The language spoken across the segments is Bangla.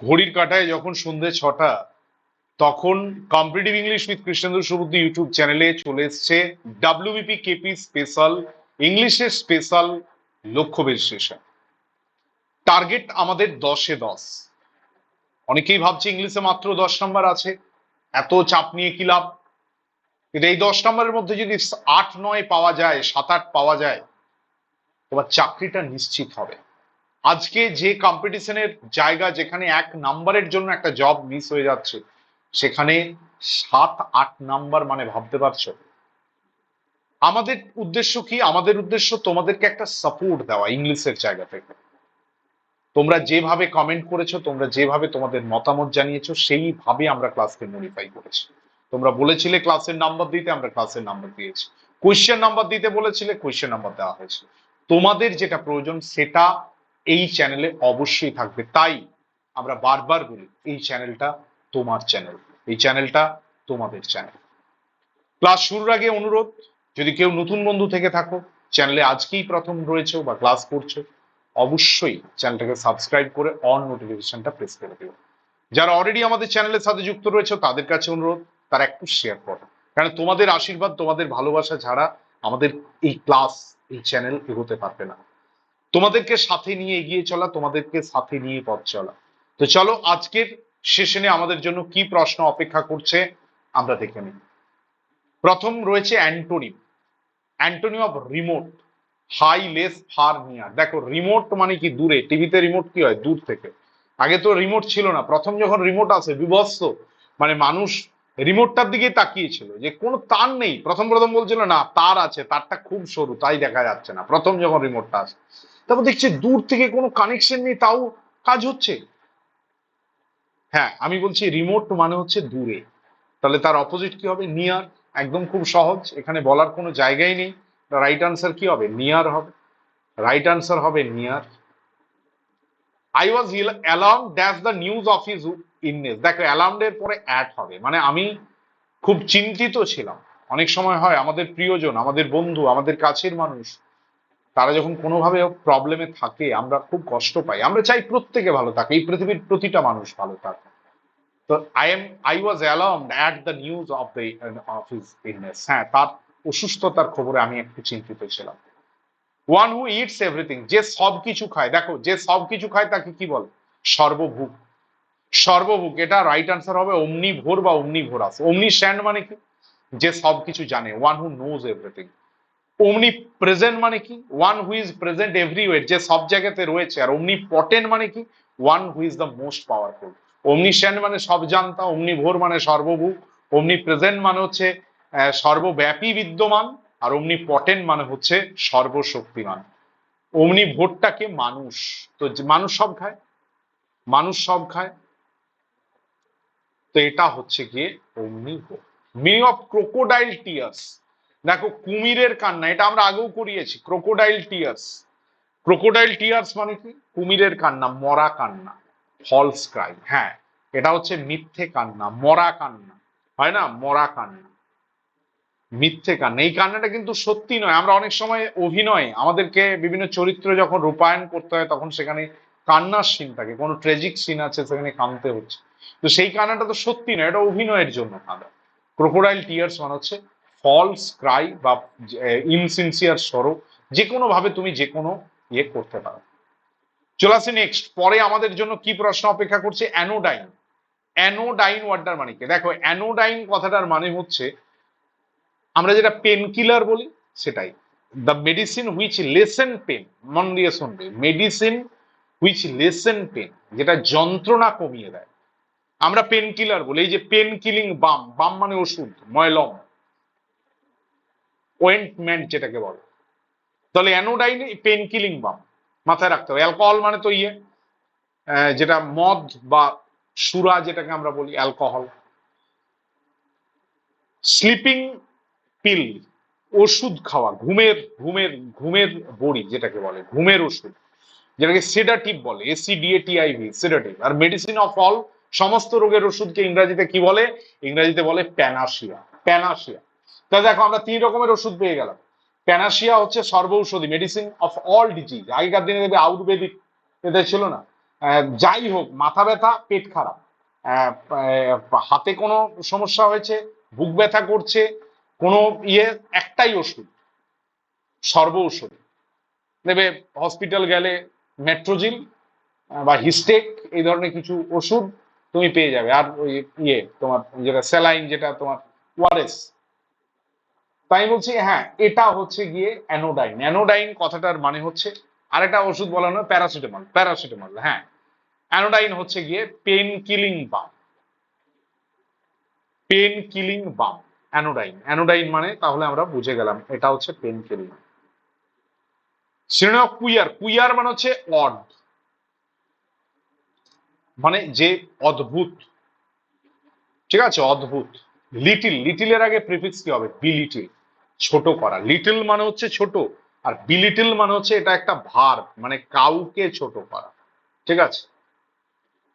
ঘড়ির কাঁটায় যখন সন্ধে ছটা, তখন competitive English with Krishnendra Subuddhi YouTube চ্যানেলে চলে এসছে ডাব্লিউবিপি কেপি স্পেশাল ইংলিশের স্পেশাল লক্ষ্য বিশ্লেষণ টার্গেট আমাদের দশে দশ। অনেকেই ভাবছে ইংলিশে মাত্র দশ নম্বর আছে। এত চাপ নিয়ে কি লাভ? কিন্তু এই দশ নম্বরের মধ্যে যদি আট, নয় পাওয়া যায়, সাত, আট পাওয়া যায় তোমার চাকরিটা নিশ্চিত হবে। আজকে যে কম্পিটিশনের জায়গা যেখানে এক নাম্বারের জন্য একটা জব মিস হয়ে যাচ্ছে, সেখানে সাত, আট নাম্বার মানে ভাবতে পারছ? আমাদের উদ্দেশ্য কি? আমাদের উদ্দেশ্য তোমাদেরকে একটা সাপোর্ট দেওয়া ইংলিশের জায়গা থেকে। তোমরা যেভাবে কমেন্ট করেছ, তোমরা যেভাবে তোমাদের মতামত জানিয়েছো, সেইভাবে আমরা ক্লাসকে মডিফাই করেছি। তোমরা বলেছিলে ক্লাসের নাম্বার দিতে, আমরা ক্লাসের নাম্বার দিয়েছি। কোয়েশ্চেন নাম্বার দিতে বলেছিলে কোয়েশ্চেন নাম্বার দেওয়া হয়েছে। তোমাদের যেটা প্রয়োজন, সেটা এই চ্যানেলে অবশ্যই থাকবে। তাই আমরা বারবার বলি, এই চ্যানেলটা তোমার চ্যানেল এই চ্যানেলটা তোমাদের চ্যানেল ক্লাস শুরুর আগে অনুরোধ, যদি কেউ নতুন বন্ধু থেকে থাকো চ্যানেলে আজকেই প্রথম রয়েছে বা ক্লাস করছ, অবশ্যই চ্যানেলটাকে সাবস্ক্রাইব করে অন নোটিফিকেশনটা প্রেস করে দিও। যারা অলরেডি আমাদের চ্যানেলের সাথে যুক্ত রয়েছে, তাদের কাছে অনুরোধ, তারা একটু শেয়ার করো। কারণ তোমাদের আশীর্বাদ, তোমাদের ভালোবাসা ছাড়া আমাদের এই ক্লাস এই চ্যানেল এগোতে পারবে না। তোমাদেরকে সাথে নিয়ে এগিয়ে চলা, তোমাদেরকে সাথে নিয়ে পথ চলা। তো চলো, আজকের সেশনে আমাদের জন্য কি প্রশ্ন অপেক্ষা করছে, আমরা দেখে নিই। প্রথম রয়েছে antonym antonym of remote, high, less, far, near. দেখো, রিমোট মানে কি দূরে? টিভিতে রিমোট কি হয়? দূর থেকে। আগে তো রিমোট ছিল না। প্রথম যখন রিমোট আসে বিভস্ত মানে মানুষ রিমোটটার দিকে তাকিয়েছিল যে কোনো তার নেই। প্রথম প্রথম বলছিল, না, তার আছে, তারটা খুব সরু, তাই দেখা যাচ্ছে না। প্রথম যখন রিমোটটা আসে। তারপর দেখছি দূর থেকে কোনো কানেকশন নেই, তাও কাজ হচ্ছে। হ্যাঁ আমি বলছি রিমোট মানে হচ্ছে দূরে। তাহলে তার অপোজিট কি হবে? নিয়ার একদম খুব সহজ। এখানে বলার কোনো জায়গাই নেই। রাইট আনসার কি হবে? নিয়ার হবে। রাইট আনসার হবে near I was alarm dash the news of his illness দেখো অ্যালার্মের পরে অ্যাড হবে। মানে আমি খুব চিন্তিত ছিলাম। অনেক সময় হয়, আমাদের প্রিয়জন, আমাদের বন্ধু, আমাদের কাছের মানুষ তারা যখন কোনোভাবে প্রবলেমে থাকে, আমরা খুব কষ্ট পাই। আমরা চাই প্রত্যেকে ভালো থাকে, এই পৃথিবীর প্রতিটা মানুষ ভালো থাকে। তো I am I was alarmed at the news of the of his illness হ্যাঁ তার অসুস্থতার খবরে আমি একটু চিন্তিত ছিলাম। ওয়ান হু ইটস এভরিথিং যে সব কিছু খায়, দেখো, যে সব কিছু খায় তাকে কি বল? সর্বভূক সর্বভূক এটা রাইট আনসার হবে অমনি ভোর বা অমনি ভোর ভোরাস অমনি স্ট্যান্ড মানে কি? যে সব কিছু জানে one who knows everything omnipresent মানে কি? One who is present everywhere যে সব জায়গাতে রয়েছে, আর অমনি পটেন্ট মানে কি? One who is the most powerful omniscient মানে সব জানতা অমনি ভোর মানে সর্বভূক অমনি প্রেজেন্ট মানে হচ্ছে সর্বব্যাপী বিদ্যমান, আর অমনি পটেন্ট মানে হচ্ছে সর্বশক্তিমান। অমনি ভোটটাকে মানুষ, তো মানুষ সব খায়? মানুষ সব খায়? তো এটা হচ্ছে গিয়ে omni vote meaning of crocodile tears দেখো কুমিরের কান্না, এটা আমরা আগেও করিয়েছি ক্রোকোডাইল টিয়ার্স ক্রোকোডাইল টিয়ার্স মানে কি? কুমিরের কান্না, মরা কান্না ফলস ক্রাই হ্যাঁ এটা হচ্ছে মিথ্যে কান্না, মরা কান্না। হয় না? মরা কান্না। মিথ্যে কান্না। এই কান্নাটা কিন্তু সত্যি নয়। আমরা অনেক সময় অভিনয়, আমাদেরকে বিভিন্ন চরিত্র যখন রূপায়ণ করতে হয়, তখন সেখানে কান্নার সিন থাকে। কোনো ট্রেজিক সিন আছে, সেখানে কাঁদতে হচ্ছে। তো সেই কান্নাটা তো সত্যি নয়, এটা অভিনয়ের জন্য কাঁদা। ক্রোকোডাইল টিয়ার্স মানে হচ্ছে ফলস ক্রাই বা ইনসিনসিয়ার স্বরূপ যে কোনো ভাবে তুমি যে কোনো ইয়ে করতে পারো। চলে আসি নেক্সট পরে আমাদের জন্য কি প্রশ্ন অপেক্ষা করছে? অ্যানোডাইন অ্যানোডাইন ওয়ার্ডটার মানে কি? দেখো অ্যানোডাইন কথাটার মানে হচ্ছে, আমরা যেটা পেন কিলার বলি, সেটাই। The medicine which lessen pain মন দিয়ে শুনবে। মেডিসিন হুইচ লেসেন পেন যেটা যন্ত্রণা কমিয়ে দেয়। আমরা পেন কিলার বলি, এই যে পেন কিলিং বাম বাম মানে ওষুধ, ময়লম। ওয়েন্টমেন্ট যেটাকে বলে। তাহলে অ্যানোডাইন পেন কিলিং বাম মাথায় রাখতে হবে। অ্যালকোহল মানে তো ইয়ে যেটা মদ বা সুরা যেটাকে আমরা বলি, অ্যালকোহল। স্লিপিং পিল ওষুধ খাওয়া ঘুমের ঘুমের ঘুমের বড়ি যেটাকে বলে, ঘুমের ওষুধ, যেটাকে সেডাটিভ বলে এসি এসিডিএটিআইভি সেডাটিভ আর মেডিসিন অফ অল সমস্ত রোগের ওষুধকে ইংরাজিতে কি বলে? ইংরাজিতে বলে প্যানাশিয়া প্যানাশিয়া তা দেখো, আমরা তিন রকমের ওষুধ পেয়ে গেলাম। প্যানাশিয়া হচ্ছে সর্বৌষধি মেডিসিন অফ অল ডিজিজ আগেকার দিনে দেখবে আয়ুর্বেদিক এদের ছিল না। যাই হোক, মাথা ব্যথা, পেট খারাপ। হাতে কোনো সমস্যা হয়েছে, বুক ব্যথা করছে, কোনো ইয়ে একটাই ওষুধ সর্ব ওষুধ দেবে হসপিটাল গেলে মেট্রোজিল বা হিস্টেক, এই ধরনের কিছু ওষুধ তুমি পেয়ে যাবে। আর ওই ইয়ে তোমার যেটা স্যালাইন, যেটা তোমার ওয়ারেস তাই বলছি হ্যাঁ এটা হচ্ছে গিয়ে অ্যানোডাইন। অ্যানোডাইন কথাটার মানে হচ্ছে, আরেকটা ওষুধ বলা হয় প্যারাসিটামল প্যারাসিটামল হ্যাঁ। অ্যানোডাইন হচ্ছে গিয়ে pain killing balm. Pain killing balm, anodyne. Anodyne মানে তাহলে আমরা বুঝে গেলাম, এটা হচ্ছে পেন কিলিং শ্রেণি কুইয়ার কুইয়ার মানে হচ্ছে অড। মানে যে অদ্ভুত। ঠিক আছে, অদ্ভুত। লিটিল, লিটিলের আগে প্রিফিক্স কি হবে? Belittle. ছোট করা। লিটল মানে হচ্ছে ছোট, আর বিলিটিল মানে হচ্ছে এটা একটা ভার মানে কাউকে ছোট করা। ঠিক আছে?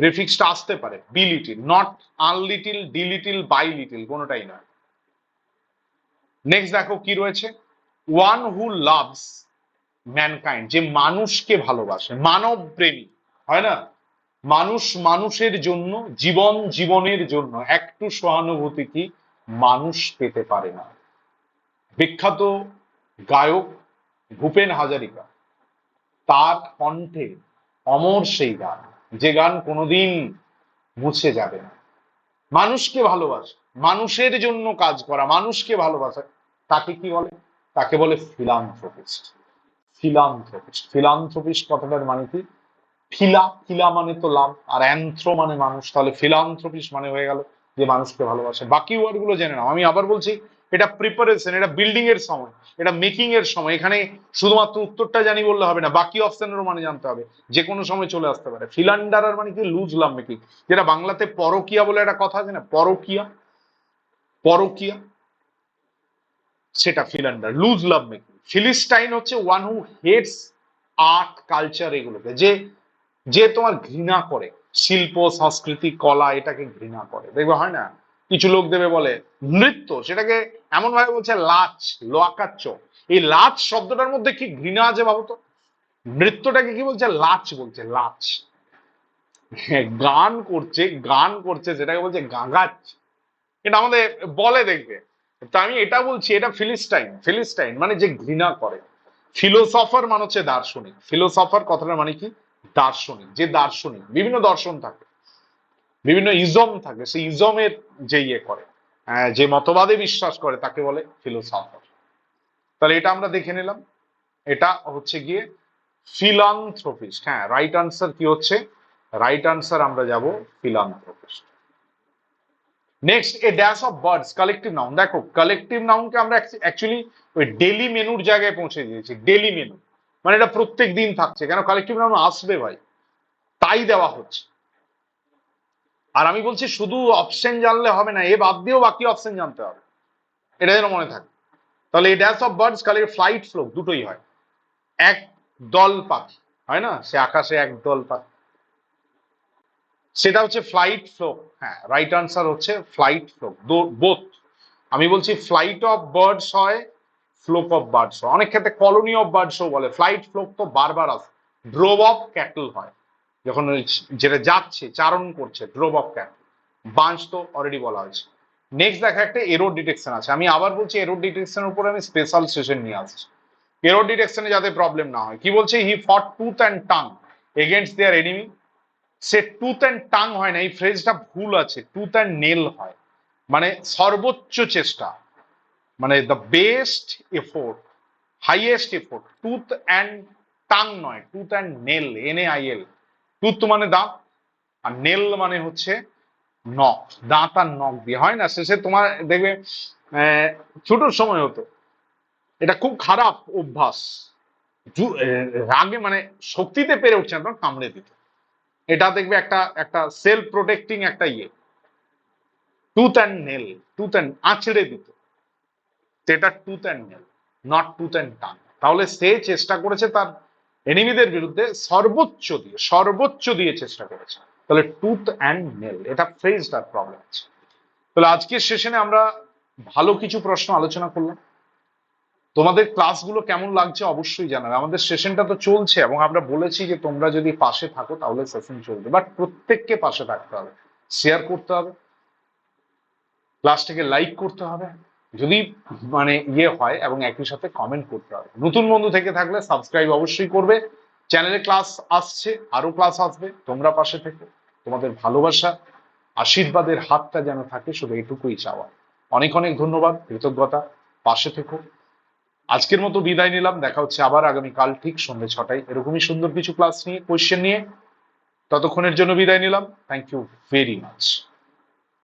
প্রিফিক্সটা আসতে পারে belittle not unlittle delittle by little কোনোটাই নয়। নেক্সট দেখো কি রয়েছে? ওয়ান হু লাভস ম্যানকাইন্ড যে মানুষকে ভালোবাসে মানব প্রেমী হয় না? মানুষ মানুষের জন্য, জীবন জীবনের জন্য, একটু সহানুভূতি কি? মানুষ পেতে পারে না। বিখ্যাত গায়ক ভূপেন হাজারিকা। তার কণ্ঠে অমর সেই গান, যে গান কোনোদিন মুছে যাবে না। মানুষকে ভালোবাসা, মানুষের জন্য কাজ করা, মানুষকে ভালোবাসা, তাকে কি বলে? তাকে বলে ফিলান্থ্রপিস্ট ফিলান্থ্রপিস্ট ফিলান্থ্রপিস্ট কথাটার মানে কি? ফিলা ফিলা মানে তো লাভ, আর অ্যান্থ্রো মানে মানুষ। তাহলে ফিলান্থ্রপিস্ট মানে হয়ে গেল যে মানুষকে ভালোবাসে। বাকি ওয়ার্ডগুলো জেনে নাও। আমি আবার বলছি এটা প্রিপারেশন এটা বিল্ডিং এর সময়, এটা মেকিং এর সময়। এখানে শুধুমাত্র উত্তরটা জানি বললে হবে না, বাকি অপশনেরও মানে জানতে হবে। যে কোনো সময় চলে আসতে পারে। ফিলান্ডারার মানে কি? লুজ লাভ মেকিং যেটা বাংলাতে পরকিয়া বলে একটা কথা আছে না? পরকিয়া? পরকিয়া? সেটা ফিলান্ডার লুজ লাভ মেকিং ফিলিস্টাইন হচ্ছে one who hates art culture এগুলোকে। যে যে তোমার ঘৃণা করে। শিল্প, সংস্কৃতি, কলা, এটাকে ঘৃণা করে। দেখবে হয় না? কিছু লোক দেবে বলে, নৃত্য, সেটাকে এমন ভাবে বলছে, লাচ লোয়াকাচ্চ এই লাচ শব্দটার মধ্যে কি ঘৃণা আছে ভাবো তো? নৃত্যটাকে কি বলছে? লাচ বলছে, লাচ। গান করছে গান করছে সেটাকে বলছে গাগাচ এটা আমাদের বলে দেখবে। তো আমি এটা বলছি, এটা ফিলিস্টাইন ফিলিস্টাইন মানে যে ঘৃণা করে। ফিলোসফার মানে হচ্ছে দার্শনিক। ফিলোসফার কথাটা মানে কি? দার্শনিক। যে দার্শনিক, বিভিন্ন দর্শন থাকে, বিভিন্ন ইজম থাকে, সেই ইজমের যে ইয়ে করে। যে মতবাদে বিশ্বাস করে তাকে বলে ফিলোসফার তাহলে এটা আমরা দেখে নিলাম। এটা হচ্ছে গিয়ে ফিলান্থ্রপিস্ট হ্যাঁ রাইট আনসার কি হচ্ছে? রাইট আনসার আমরা যাব philanthropist next a dash of birds collective noun দেখো কালেকটিভ নাউনকে আমরা অ্যাকচুয়ালি ওই ডেলি মেনুর জায়গায় পৌঁছে দিয়েছি ডেলি মেনু মানে এটা প্রত্যেক দিন থাকছে। কেন? কালেকটিভ নাউন আসবে ভাই। তাই দেওয়া হচ্ছে। আর আমি বলছি শুধু অপশন জানলে হবে না, এ বাদ দিয়েও বাকি অপশন জানতে হবে। এটা যেন মনে থাকে। তাহলে এই ড্যাশ অফ বার্ডস কালে ফ্লাইট ফ্লো দুটোই হয়। এক দল পাখি, হয় না? সে আকাশে এক দল পাখি। সেটা হচ্ছে ফ্লাইট ফ্লো হ্যাঁ রাইট আনসার হচ্ছে ফ্লাইট ফ্লো বোথ আমি বলছি ফ্লাইট অফ বার্ডস হয় ফ্লোক অফ বার্ডস অনেক ক্ষেত্রে কলোনি অফ বার্ডসও বলে। ফ্লাইট ফ্লোক তো বারবার আসে। ড্রোভ অফ ক্যাটল হয়। যখন যেটা যাচ্ছে, চারণ করছে ড্রোভ অফ ক্যাটল বাঞ্চ তো অলরেডি বলা হয়েছে। নেক্সট দেখা একটা এরো ডিটেকশন আছে। আমি আবার বলছি এরো ডিটেকশনের উপরে আমি স্পেশাল সেশন নিয়ে আসছি। এরো ডিটেকশনে যাতে প্রবলেম না হয়। কি বলছে? He fought tooth and tongue against their enemy say tooth and tongue হয় না। এই ফ্রেজটা ভুল আছে। টুথ অ্যান্ড নেল হয়। মানে সর্বোচ্চ চেষ্টা। মানে the best effort highest effort tooth and tongue নয়। Tooth and nail N A I L tooth মানে দাঁত, আর নেল মানে হচ্ছে নখ। দাঁত আর নখ দিয়ে, হয় না? শেষে তোমার দেখবে ছোটোর সময় হতো। এটা খুব খারাপ অভ্যাস। রাগে মানে শক্তিতে পেরে উঠছে না তখন কামড়ে দিত। এটা দেখবে একটা একটা সেলফ প্রোটেক্টিং একটা ইয়ে। Tooth and nail tooth and আঁচড়ে দিত। এটা tooth and nail not tooth and tongue তাহলে সে চেষ্টা করেছে তার এনিমিদের বিরুদ্ধে সর্বোচ্চ দিয়ে সর্বোচ্চ দিয়ে চেষ্টা করেছে। তাহলে টুথ অ্যান্ড নেল এটা ফ্রেজটার প্রবলেম আছে। তাহলে আজকের সেশনে আমরা ভালো কিছু প্রশ্ন আলোচনা করলাম। তোমাদের ক্লাসগুলো কেমন লাগছে অবশ্যই জানাবে। আমাদের সেশনটা তো চলছে এবং আমরা বলেছি যে তোমরা যদি পাশে থাকো তাহলে সেশন চলবে। বাট প্রত্যেককে পাশে থাকতে হবে। শেয়ার করতে হবে। ক্লাসটাকে লাইক করতে হবে। যদি মানে ইয়ে হয় এবং একই সাথে কমেন্ট করতে হবে নতুন বন্ধু থেকে থাকলে সাবস্ক্রাইব অবশ্যই করবে। চ্যানেলে ক্লাস আসছে, আরও ক্লাস আসবে। তোমরা পাশে থেকে। তোমাদের ভালোবাসা, আশীর্বাদের হাতটা যেন থাকে শুধু এটুকুই চাওয়া। অনেক অনেক ধন্যবাদ, কৃতজ্ঞতা। পাশে থেকো। আজকের মতো বিদায় নিলাম। দেখা হচ্ছে আবার আগামীকাল ঠিক সন্ধ্যে ছটায়। এরকমই সুন্দর কিছু ক্লাস নিয়ে কোয়েশ্চেন নিয়ে। ততক্ষণের জন্য বিদায় নিলাম। Thank you very much